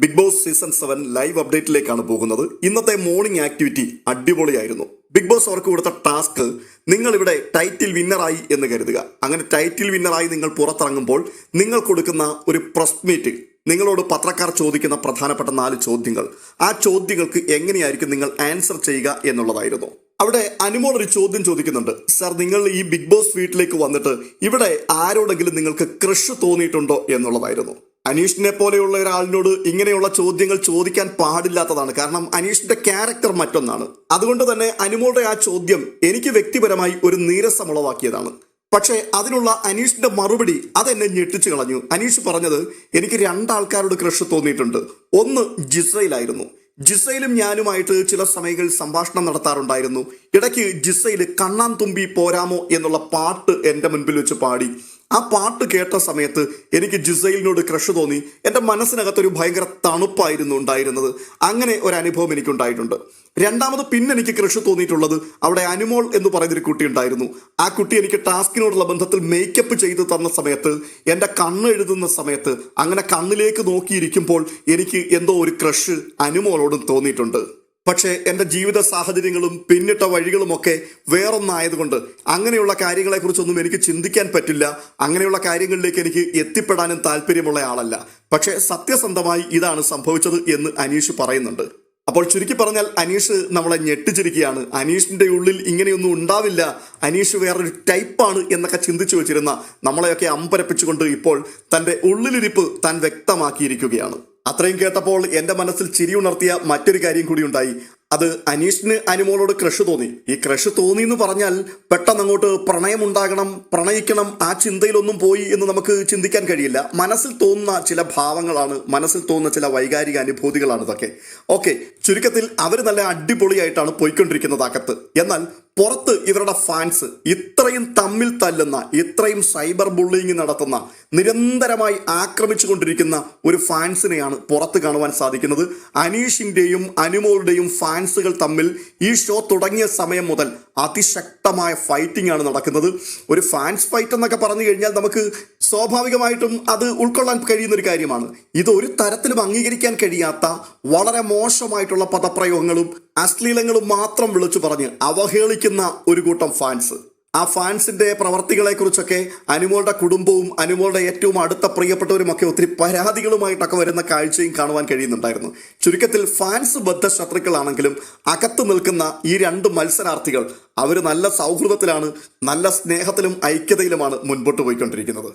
Bigg Boss season seven live അപ്ഡേറ്റിലേക്കാണ് പോകുന്നത്. ഇന്നത്തെ morning activity അടിപൊളിയായിരുന്നു. ബിഗ് ബോസ് അവർക്ക് കൊടുത്ത ടാസ്ക് നിങ്ങൾ ഇവിടെ ടൈറ്റിൽ വിന്നറായി എന്ന് കരുതുക. അങ്ങനെ ടൈറ്റിൽ വിന്നറായി നിങ്ങൾ പുറത്തിറങ്ങുമ്പോൾ നിങ്ങൾ കൊടുക്കുന്ന ഒരു പ്രസ് മീറ്റ് നിങ്ങളോട് പത്രക്കാർ ചോദിക്കുന്ന പ്രധാനപ്പെട്ട നാല് ചോദ്യങ്ങൾ. ആ ചോദ്യങ്ങൾക്ക് എങ്ങനെയായിരിക്കും നിങ്ങൾ ആൻസർ ചെയ്യുക എന്നുള്ളതായിരുന്നു. അവിടെ അനുമോൾ ഒരു ചോദ്യം ചോദിക്കുന്നുണ്ട്. സർ നിങ്ങൾ ഈ ബിഗ് ബോസ് വീട്ടിലേക്ക് വന്നിട്ട് ഇവിടെ ആരോടെങ്കിലും നിങ്ങൾക്ക് ക്രഷ് തോന്നിയിട്ടുണ്ടോ? എന്നുള്ളതായിരുന്നു. അനീഷിനെ പോലെയുള്ള ഒരാളിനോട് ഇങ്ങനെയുള്ള ചോദ്യങ്ങൾ ചോദിക്കാൻ പാടില്ലാത്തതാണ്. കാരണം അനീഷിന്റെ ക്യാരക്ടർ മറ്റൊന്നാണ്. അതുകൊണ്ട് തന്നെ അനുമോളുടെ ആ ചോദ്യം എനിക്ക് വ്യക്തിപരമായി ഒരു നീരസമുളവാക്കിയതാണ് പക്ഷേ അതിനുള്ള അനീഷിന്റെ മറുപടി അതെന്നെ ഞെട്ടിച്ചു കളഞ്ഞു. അനീഷ് പറഞ്ഞത് എനിക്ക് രണ്ടാൾക്കാരോട് ക്രഷ് തോന്നിയിട്ടുണ്ട്. ഒന്ന് ജിസ്രയിലായിരുന്നു. ജിസയിലും ഞാനുമായിട്ട് ചില സമയങ്ങളിൽ സംഭാഷണം നടത്താറുണ്ടായിരുന്നു. ഇടയ്ക്ക് ജിസയിൽ കണ്ണാൻ തുമ്പി പോരാമോ എന്നുള്ള പാട്ട് എന്റെ മുൻപിൽ വെച്ച് പാടി. ആ പാട്ട് കേട്ട സമയത്ത് എനിക്ക് ജിസൈലിനോട് ക്രഷ് തോന്നി. എന്റെ മനസ്സിനകത്തൊരു ഭയങ്കര തണുപ്പായിരുന്നു ഉണ്ടായിരുന്നത്. അങ്ങനെ ഒരു അനുഭവം എനിക്കുണ്ടായിട്ടുണ്ട്. രണ്ടാമത് പിന്നെ എനിക്ക് ക്രഷ് തോന്നിയിട്ടുള്ളത് അവിടെ അനുമോൾ എന്ന് പറയുന്നൊരു കുട്ടി ഉണ്ടായിരുന്നു. ആ കുട്ടി എനിക്ക് ടാസ്കിനോടുള്ള ബന്ധത്തിൽ മേക്കപ്പ് ചെയ്ത് തന്ന സമയത്ത് എന്റെ കണ്ണ് എഴുതുന്ന സമയത്ത് അങ്ങനെ കണ്ണിലേക്ക് നോക്കിയിരിക്കുമ്പോൾ എനിക്ക് എന്തോ ഒരു ക്രഷ് അനുമോളോടും തോന്നിയിട്ടുണ്ട്. പക്ഷേ എന്റെ ജീവിത സാഹചര്യങ്ങളും പിന്നിട്ട വഴികളുമൊക്കെ വേറൊന്നായതുകൊണ്ട് അങ്ങനെയുള്ള കാര്യങ്ങളെക്കുറിച്ചൊന്നും എനിക്ക് ചിന്തിക്കാൻ പറ്റില്ല. അങ്ങനെയുള്ള കാര്യങ്ങളിലേക്ക് എനിക്ക് എത്തിപ്പെടാനും താല്പര്യമുള്ള ആളല്ല. പക്ഷേ സത്യസന്ധമായി ഇതാണ് സംഭവിച്ചത് എന്ന് അനീഷ് പറയുന്നുണ്ട്. അപ്പോൾ ചുരുക്കി പറഞ്ഞാൽ അനീഷ് നമ്മളെ ഞെട്ടിച്ചിരിക്കുകയാണ്. അനീഷിന്റെ ഉള്ളിൽ ഇങ്ങനെയൊന്നും ഉണ്ടാവില്ല. അനീഷ് വേറൊരു ടൈപ്പാണ് എന്നൊക്കെ ചിന്തിച്ചു വെച്ചിരുന്ന നമ്മളെയൊക്കെ അമ്പരപ്പിച്ചുകൊണ്ട് ഇപ്പോൾ തന്റെ ഉള്ളിലിരിപ്പ് താൻ വ്യക്തമാക്കിയിരിക്കുകയാണ്. അത്രയും കേട്ടപ്പോൾ എന്റെ മനസ്സിൽ ചിരി ഉണർത്തിയ മറ്റൊരു കാര്യം കൂടി ഉണ്ടായി. അത് അനീഷിന് അനുമോളോട് ക്രഷ് തോന്നി. ഈ ക്രഷ് തോന്നി എന്ന് പറഞ്ഞാൽ പെട്ടെന്ന് അങ്ങോട്ട് പ്രണയം ഉണ്ടാകണം പ്രണയിക്കണം ആ ചിന്തയിലൊന്നും പോയി എന്ന് നമുക്ക് ചിന്തിക്കാൻ കഴിയില്ല. മനസ്സിൽ തോന്നുന്ന ചില ഭാവങ്ങളാണ് മനസ്സിൽ തോന്നുന്ന ചില വൈകാരിക അനുഭൂതികളാണ് ഇതൊക്കെ. ഓക്കെ ചുരുക്കത്തിൽ അവർ നല്ല അടിപൊളിയായിട്ടാണ് പോയിക്കൊണ്ടിരിക്കുന്നത് അകത്ത്. എന്നാൽ പുറത്ത് ഇവരുടെ ഫാൻസ് ഇത്രയും തമ്മിൽ തല്ലുന്ന ഇത്രയും സൈബർ ബുള്ളിങ് നടത്തുന്ന നിരന്തരമായി ആക്രമിച്ചുകൊണ്ടിരിക്കുന്ന ഒരു ഫാൻസിനെയാണ് പുറത്ത് കാണുവാൻ സാധിക്കുന്നത്. അനീഷിന്റെയും അനുമോളുടെയും ഫാൻസുകൾ തമ്മിൽ ഈ ഷോ തുടങ്ങിയ സമയം മുതൽ അതിശക്തമായ ഫൈറ്റിംഗ് ആണ് നടക്കുന്നത്. ഒരു ഫാൻസ് ഫൈറ്റ് എന്നൊക്കെ പറഞ്ഞു കഴിഞ്ഞാൽ നമുക്ക് സ്വാഭാവികമായിട്ടും അത് ഉൾക്കൊള്ളാൻ കഴിയുന്ന ഒരു കാര്യമാണ്. ഇത് ഒരു തരത്തിലും അംഗീകരിക്കാൻ കഴിയാത്ത വളരെ മോശമായിട്ടുള്ള പദപ്രയോഗങ്ങളും അശ്ലീലങ്ങളും മാത്രം വിളിച്ചു പറഞ്ഞ് അവഹേളിക്കുന്ന ഒരു കൂട്ടം ഫാൻസ് ആ ഫാൻസിന്റെ പ്രവർത്തികളെ കുറിച്ചൊക്കെ അനുമോളുടെ കുടുംബവും അനുമോളുടെ ഏറ്റവും അടുത്ത പ്രിയപ്പെട്ടവരുമൊക്കെ ഒത്തിരി പരാതികളുമായിട്ടൊക്കെ വരുന്ന കാഴ്ചയും കാണുവാൻ കഴിയുന്നുണ്ടായിരുന്നു. ചുരുക്കത്തിൽ ഫാൻസ് ബദ്ധ ശത്രുക്കളാണെങ്കിലും അകത്തു നിൽക്കുന്ന ഈ രണ്ട് മത്സരാർത്ഥികൾ അവർ നല്ല സൗഹൃദത്തിലാണ് നല്ല സ്നേഹത്തിലും ഐക്യതയിലുമാണ് മുൻപോട്ട് പോയിക്കൊണ്ടിരിക്കുന്നത്.